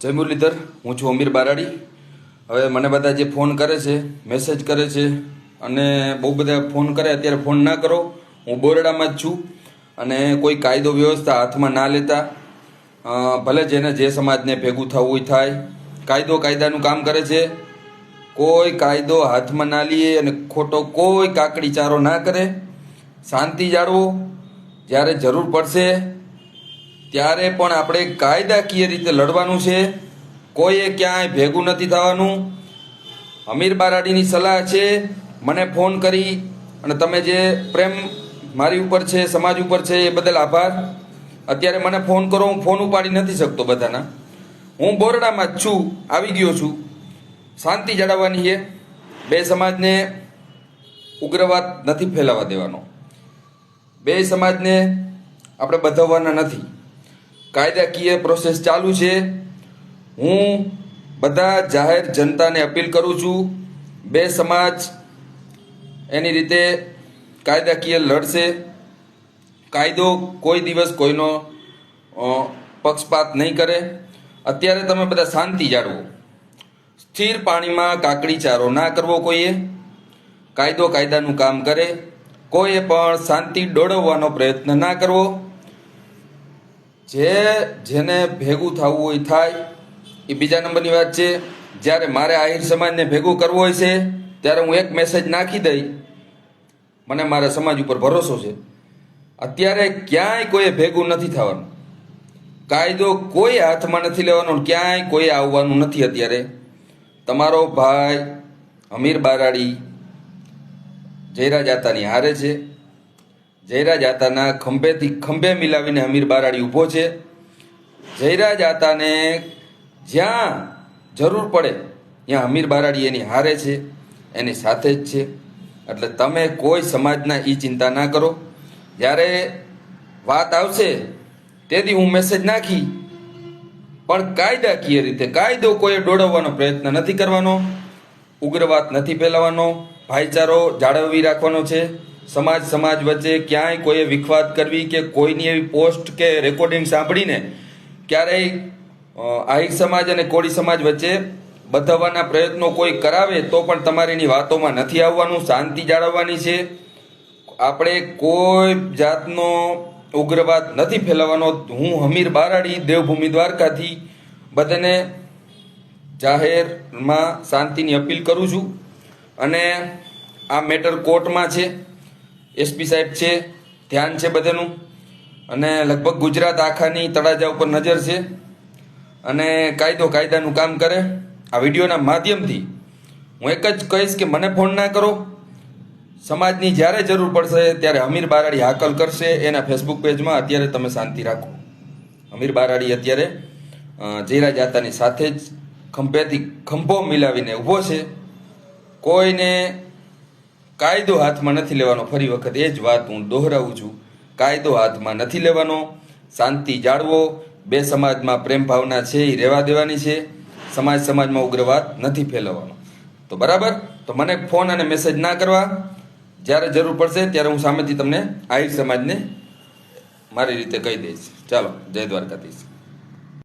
જય મુરલીધર, હું છું અમીર બારાડી. હવે મને બધા જે ફોન કરે છે મેસેજ કરે છે, અને બહુ બધા ફોન કરે, અત્યારે ફોન ના કરો. હું બોરડામાં જ છું અને કોઈ કાયદો વ્યવસ્થા હાથમાં ના લેતા. ભલે જેને જે સમાજને ભેગું થવું હોય થાય. કાયદો કાયદાનું કામ કરે છે. કોઈ કાયદો હાથમાં ના લઈએ અને ખોટો કોઈ કાકડી ચારો ના કરે. શાંતિ જાળવો. જ્યારે જરૂર પડશે ત્યારે પણ આપણે કાયદાકીય રીતે લડવાનું છે. કોઈએ ક્યાંય ભેગું નથી થવાનું. અમીર બારાડીની સલાહ છે, મને ફોન કરી અને તમે જે પ્રેમ મારી ઉપર છે, સમાજ ઉપર છે, એ બદલ આભાર. અત્યારે મને ફોન કરો, હું ફોન ઉપાડી નથી શકતો બધાના. હું બોરડામાં જ છું, આવી ગયો છું. શાંતિ જાળવવાની છે. બે સમાજને ઉગ્રવાદ નથી ફેલાવા દેવાનો. બે સમાજને આપણે બધવવાના નથી. કાયદાકીય પ્રોસેસ ચાલુ છે. હું બધા જાહેર જનતાને અપીલ કરું છું, બે સમાજ એની રીતે કાયદાકીય લડશે. કાયદો કોઈ દિવસ કોઈનો પક્ષપાત નહીં કરે. અત્યારે તમે બધા શાંતિ જાળવો. સ્થિર પાણીમાં કાકડી ચારો ના કરવો કોઈએ. કાયદો કાયદાનું કામ કરે. કોઈએ પણ શાંતિ ડોળવવાનો પ્રયત્ન ના કરવો. જે જેને ભેગું થવું હોય થાય, એ બીજા નંબરની વાત છે. જ્યારે મારે આહિર સમાજને ભેગું કરવું હોય છે, ત્યારે હું એક મેસેજ નાખી દઈ મને મારા સમાજ ઉપર ભરોસો છે. અત્યારે ક્યાંય કોઈએ ભેગું નથી થવાનું. કાયદો કોઈ હાથમાં નથી લેવાનો ક્યાંય કોઈ આવવાનું નથી અત્યારે. તમારો ભાઈ અમીર બારાડી જયરાજ આતાની હારે છે. જયરા આતાના ખંભેથી ખંભે મિલાવીને અમીર બારાડી ઊભો છે. જયરાજ આતાને જ્યાં જરૂર પડે ત્યાં અમીર બારાડી એની હારે છે, એની સાથે જ છે. એટલે તમે કોઈ સમાજના એ ચિંતા ના કરો. જ્યારે વાત આવશે તેથી હું મેસેજ નાખી. પણ કાયદાકીય રીતે, કાયદો કોઈ દોડવવાનો પ્રયત્ન નથી કરવાનો. ઉગ્રવાદ નથી ફેલાવવાનો. ભાઈચારો જાળવી રાખવાનો છે. સમાજ સમાજ વચ્ચે ક્યાંય કોઈએ વિખવાદ કરવી કે કોઈની એવી પોસ્ટ કે રેકોર્ડિંગ સાંભળીને ક્યારેય આહિર સમાજ અને કોળી સમાજ વચ્ચે બધાવવાના પ્રયત્નો કોઈ કરાવે તો પણ તમારે એની વાતોમાં નથી આવવાનું, શાંતિ જાળવવાની છે. આપણે કોઈ જાતનો ઉગ્રવાદ નથી ફેલાવવાનો. હું હમીર બારાડી, દેવભૂમિ દ્વારકાથી બધાને જાહેરમાં શાંતિની અપીલ કરું છું. અને આ મેટર કોર્ટમાં છે. એસપી સાહેબ છે, ધ્યાન છે બધાનું. અને લગભગ ગુજરાત આખાની તળાજા ઉપર નજર છે. અને કાયદો કાયદાનું કામ કરે. આ વિડીયોના માધ્યમથી હું એક જ કહીશ કે મને ફોન ના કરો. સમાજની જ્યારે જરૂર પડશે ત્યારે અમીર બારાડી હાકલ કરશે. એના ફેસબુક પેજમાં અત્યારે તમે શાંતિ રાખો. અમીર બારાડી અત્યારે જયરા જાતાની સાથે જ ખંભેથી ખંભો મિલાવીને ઊભો છે. કોઈને કાયદો હાથમાં નથી લેવાનો, ફરી વખત એ જ વાત હું દોહરાવું છું. કાયદો હાથમાં નથી લેવાનો. શાંતિ જાળવો. બે સમાજમાં પ્રેમ ભાવના છે એ રહેવા દેવાની છે. સમાજ સમાજમાં ઉગ્રવાદ નથી ફેલાવવાનો. તો બરાબર? તો મને ફોન અને મેસેજ ના કરવા. જ્યારે જરૂર પડશે ત્યારે હું સામેથી તમને આહિર સમાજને મારી રીતે કહી દઈશ. ચાલો, જય દ્વારકાધીશ.